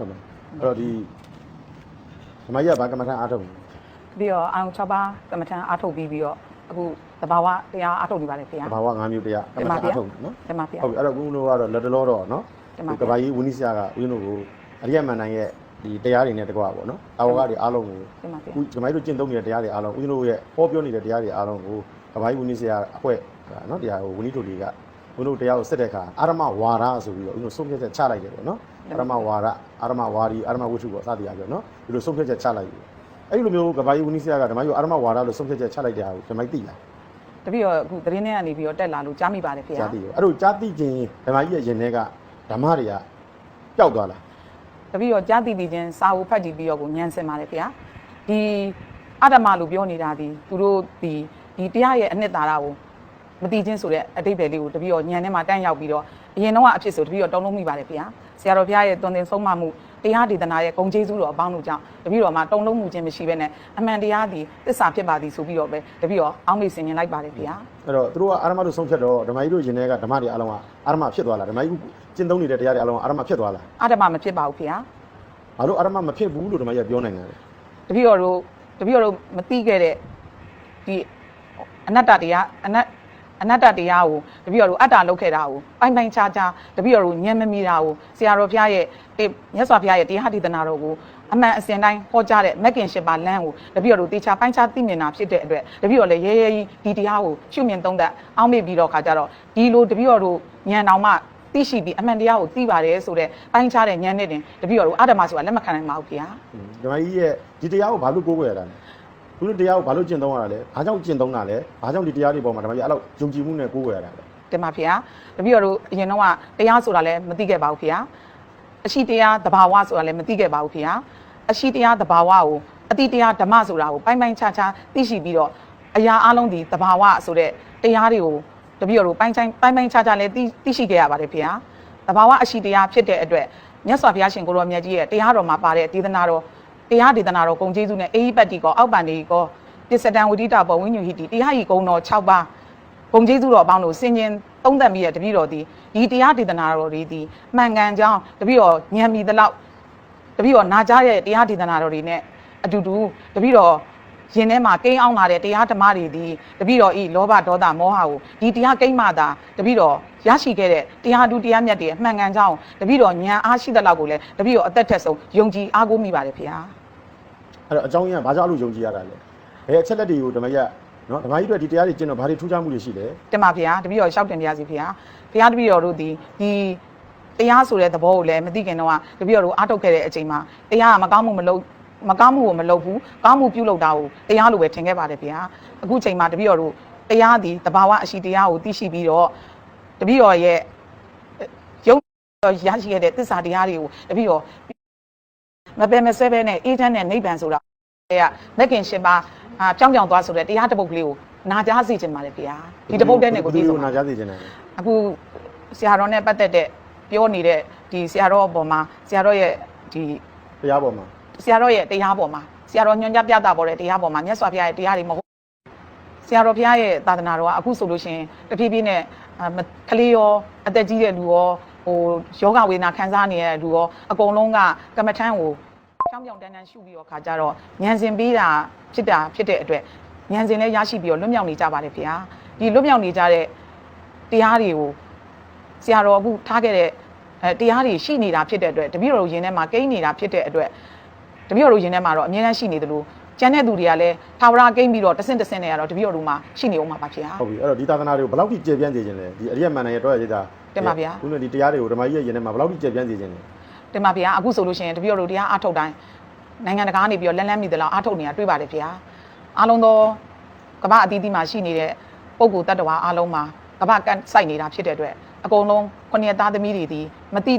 နော်ဓမ္မအဲ့တော့ဒီဓမ္မကြီးကဘာကမ္မထအားထုတ်လဲပြီးတော့အောင်6ပါးကမ္မထံအားထုတ်ပြီးပြီးတော့အခုသဘာဝတရားအားထုတ်နေပါတယ်ခင်ဗျာတဘာဝ၅မျိုးတရားကမ္မထအားထုတ်နော်တင်ပါဗျာဟုတ်ပြီအဲ့တော့ဦးတို့ကတော့လက်တလောတော့နော်တင်ပါဒီကဘာကြီးဝင်းနီဆရာကဦးတို့ကိုအရိယမန်နိုင်ရဲ့ဒီတရားတွေနဲ့တကွာပေါ့နော်အာဝကတွေအားလုံးကိုတင်ပါဗျာဦးဒီမိုင်းတို့ကျင့်သုံးနေတဲ့တရားတွေအားလုံးဦးတို့ရဲ့ဟောပြောနေတဲ့တရားတွေအားလုံးကိုကဘာကြီးဝင်းနီဆရာအဖွဲ့နော်တရားကိုဝင်းနီတို့တွေက ဦးတို့တရားကိုစက်တဲ့အခါအာရမဝါဒဆိုပြီးတော့ဦးတို့ဆုံးဖြတ်ချက်ချလိုက်တယ်ပေါ့နော်အာရမဝါဒအာရမဝါဒီအာရမဝိထုပေါ့စသည်အားပြောနော်ဒီလိုဆုံးဖြတ်ချက်ချလိုက်ပြီအဲ့ဒီလိုမျိုးကဘာကြီးဝင်းနီဆရာကဓမ္မကြီးကိုအာရမဝါဒလို့ဆုံးဖြတ်ချက်ချလိုက်တဲ့အားကိုဓမ္မကြီးသိလားတပည့်တော့အခုသတင်းထဲကနေပြီးတော့တက်လာလို့ကြားမိပါတယ်ခင်ဇာဗျာတိရောအဲ့လိုဇာတိချင်းဓမ္မကြီးရဲ့ရင်ထဲကဓမ္မတွေကပျောက်သွားလားတပည့်တော့ကြားသိပြီးချင်းစာအုပ်ဖတ်ကြည့်ပြီးတော့ကိုညံစင်ပါတယ်ခင်ဗျာဒီအတ္တမလို့ပြောနေတာဒီသူတို့ဒီဒီတရားရဲ့အနှစ်သာရကို မသိချင်းဆိုတဲ့အတိတ်ပဲလေးကိုတပည့်တော့ညံထဲမှာတန်းရောက်ပြီးတော့အရင်တော့အဖြစ်ဆိုတပည့်တော့တုံးလုံးမိပါတယ်ခင်ဗျာဆရာတော်ဘုရားရဲ့တွင်တင်ဆုံးမမှုတရားဒေသနာရဲ့ဂုံကျေးဇူးတော်အပေါင်းတို့ကြောင့်တပည့်တော်မှာတုံးလုံးမှုခြင်းမရှိဘဲနဲ့အမှန်တရားသည်သစ္စာဖြစ်ပါသည်ဆိုပြီးတော့ပဲတပည့်တော်အောင်းမေ့ဆင်ញင်လိုက်ပါတယ်ခင်ဗျာအဲ့တော့သူတို့ကအာရမတို့ဆုံးဖြတ်တော့ဓမ္မကြီးတို့ရင်ထဲကဓမ္မတွေအလုံးကအာရမဖြစ်သွားလားဓမ္မကြီးကျင့်သုံးနေတဲ့တရားတွေအလုံးကအာရမဖြစ်သွားလားအတ္တမမဖြစ်ပါဘူးခင်ဗျာဘာလို့အာရမမဖြစ်ဘူးလို့ဓမ္မကြီးကပြောနိုင်တယ်လဲတပည့်တော်တို့တပည့်တော်တို့မသိခဲ့တဲ့ဒီအနတ္တတရားအနတ် အနတ္တတရားကိုတပည့်တော်တို့အတ္တလောက်ခဲ့တာကိုပိုင်ပိုင်ခြားခြားတပည့်တော်တို့ညံမမီတာကိုဆရာတော်ဘုရားရဲ့တေမြတ်စွာဘုရားရဲ့တရားဒေသနာတော်ကိုအမှန်အစင်တိုင်းဟောကြားတဲ့မက်ကင်ရှင်ပါလမ်းကိုတပည့်တော်တို့တေချာပိုင်းခြားသိမြင်တာဖြစ်တဲ့အတွက်တပည့်တော်လည်းရဲရဲကြီးဒီတရားကိုရှုမြင်သုံးသပ်အောင်းမေ့ပြီးတော့ခါကြတော့ဒီလိုတပည့်တော်တို့ညံတော်မှသိရှိပြီးအမှန်တရားကိုသိပါတယ်ဆိုတဲ့ပိုင်းခြားတဲ့ဉာဏ်နဲ့တင်တပည့်တော်တို့အတ္တမဆိုတာလက်မခံနိုင်ပါဘူးခင်ဗျာဓမ္မကြီးရဲ့ဒီတရားကိုဘာလို့ကိုးကွယ်ရတာလဲ သူတို့တရားကိုဘာလို့ကျင့်သုံးရတာလဲဘာကြောင့်ကျင့်သုံးတာလဲဘာကြောင့်ဒီတရားတွေပေါ်မှာဓမ္မကြီးအဲ့လိုယုံကြည်မှုနဲ့ကိုးကွယ်ရတာလဲတင်ပါဗျာတပည့်တော်တို့အရင်တော့ကတရားဆိုတာလည်းမသိခဲ့ပါဘူးဗျာအရှိတရားတဘာဝဆိုတာလည်းမသိခဲ့ပါဘူးဗျာအရှိတရားတဘာဝကိုအတိတရားဓမ္မဆိုတာကိုပိုင်းပိုင်းခြားခြားသိရှိပြီးတော့အရာအလုံးဒီတဘာဝဆိုတဲ့တရားတွေကိုတပည့်တော်တို့ပိုင်းပိုင်းပိုင်းပိုင်းခြားခြားလည်းသိသိရှိခဲ့ရပါတယ်ဗျာတဘာဝအရှိတရားဖြစ်တဲ့အတွက်မြတ်စွာဘုရားရှင်ကိုရောမြတ်ကြီးရဲ့တရားတော်မှာပါတဲ့ဒေသနာတော် တရားဒေသနာတော်ဂုံကျေးဇူးနဲ့အေဟိပတ်တိကောအောက်ပန်ဒီကောပစ္စတံဝိဒိတာဘောဝိညုဟိတိတရားဤဂုံတော်6ပါးဘုံကျေးဇူးတော်အပေါင်းတို့ဆင်ញင်သုံးသပ်မိတဲ့တပည့်တော်ဒီဒီတရားဒေသနာတော်တွေဒီမှန်ကန်ကြောင်းတပည့်တော်ဉာဏ်မီသလောက်တပည့်တော်နာကြားရဲ့တရားဒေသနာတော်တွေနဲ့အတူတူတပည့်တော်ရင်ထဲမှာကိန်းအောင်လာတဲ့တရားဓမ္မတွေဒီတပည့်တော်ဤလောဘဒေါသမောဟကိုဒီတရားကိန်းမှသာတပည့်တော်ရရှိခဲ့တဲ့တရားဒုတရားမြတ်တွေအမှန်ကန်ကြောင်းတပည့်တော်ဉာဏ်အားရှိသလောက်ကိုလည်းတပည့်တော်အသက်ထက်ဆုံးယုံကြည်အားကိုးမိပါတယ်ဖေဟာ အဲ့တော့အကြောင်းရင်းကဘာကြောင့်အဲ့လိုယုံကြည်ရတာလဲဘယ်အချက်လက်တွေကိုဓမ္မကြီးကနော်ဓမ္မကြီးတို့ဒီတရားတွေကျင့်တော့ဘာတွေထူးခြားမှုတွေရှိလဲတင်ပါဗျာတပည့်တော်ရှောက်တင်ပြစီဗျာဘုရားတပည့်တော်တို့ဒီဒီတရားဆိုတဲ့သဘောကိုလည်းမသိခင်တော့ကတပည့်တော်တို့အားထုတ်ခဲ့တဲ့အချိန်မှာတရားကမကောင်းမှုမလုပ်မကောင်းမှုကိုမလုပ်ဘူးကောင်းမှုပြုလုပ်တာကိုတရားလိုပဲထင်ခဲ့ပါတယ်ဗျာအခုချိန်မှာတပည့်တော်တို့တရားဒီတဘာဝအရှိတရားကိုသိရှိပြီးတော့တပည့်တော်ရဲ့ယုံရရှိခဲ့တဲ့သစ္စာတရားတွေကိုတပည့်တော် မပယ်မဆွဲပဲနဲ့အေးချမ်းတဲ့နိဗ္ဗာန်ဆိုတာကမက်ကင်ရှင်ပါအာကြောင်းကြောင်သွားဆိုတဲ့တရားတစ်ပုဒ်ကလေးကိုနာကြားစေချင်ပါတယ်ဗျာဒီတစ်ပုဒ်တဲ့နဲ့ကိုဒီပြီးလိုဆုံးနာပါကြားသိခြင်းတယ်အခုဆရာတော်နဲ့ပတ်သက်တဲ့ပြောနေတဲ့ဒီဆရာတော်အပေါ်မှာဆရာတော်ရဲ့ဒီတရားပေါ်မှာဆရာတော်ရဲ့တရားပေါ်မှာဆရာတော်ညွှန်ကြားပြတာပေါ်တဲ့တရားပေါ်မှာမြတ်စွာဘုရားရဲ့တရားတွေမဟုတ်ဆရာတော်ဘုရားရဲ့သာသနာတော်ကအခုဆိုလို့ရှိရင်တဖြည်းဖြည်းနဲ့အာမကလေးရောအသက်ကြီးတဲ့လူရော ဟိုယောဂဝေဒနာခံစားနေတဲ့လူရောအကုန်လုံးကကမ္မထမ်းကိုကြောင်ကြောင်တန်းတန်းရှုပြီးတော့ခါကြတော့ဉာဏ်စင်ပေးတာဖြစ်တာဖြစ်တဲ့အတွက်ဉာဏ်စင်လည်းရရှိပြီးတော့လွတ်မြောက်နေကြပါတယ်ဗျာဒီလွတ်မြောက်နေကြတဲ့တရားတွေကိုဆရာတော်အခုထားခဲ့တဲ့အဲတရားတွေရှိနေတာဖြစ်တဲ့အတွက်တပည့်တော်တို့ယင်ထဲမှာကိန်းနေတာဖြစ်တဲ့အတွက်တပည့်တော်တို့ယင်ထဲမှာတော့အမြဲတမ်းရှိနေသလိုကျန်တဲ့သူတွေကလည်းထာဝရကိန်းပြီးတော့တဆင့်တဆင့်နဲ့ကတော့တပည့်တော်တို့မှာရှိနေအောင်ပါပါဗျာဟုတ်ပြီအဲ့တော့ဒီသာသနာတွေကိုဘယ်လောက်ထိကျေပြန့်စေခြင်းလဲဒီအရိယမန်နိုင်ရဲ့တော့ရည်တာ တင်ပါဗျာ ခုနကဒီတရားတွေကိုဓမ္မကြီးရဲ့ယင်ထဲမှာဘယ်လောက်ထိကျေပြန့်စေခြင်းလဲတင်ပါဗျာအခုဆိုလို့ရှိရင်တပည့်တော်တို့တရားအားထုတ်တိုင်းနိုင်ငံတကာကနေပြီးတော့လန်းလန်းမိသလောက်အားထုတ်နေတာတွေ့ပါတယ်ဗျာအားလုံးသောကမ္ဘာအသီးသီးမှာရှိနေတဲ့ပုံကိုတ attva အားလုံးမှာကမ္ဘာကန့်စိုက်နေတာဖြစ်တဲ့အတွက်အကုန်လုံးခုနှစ်သားသမီးတွေဒီမတိ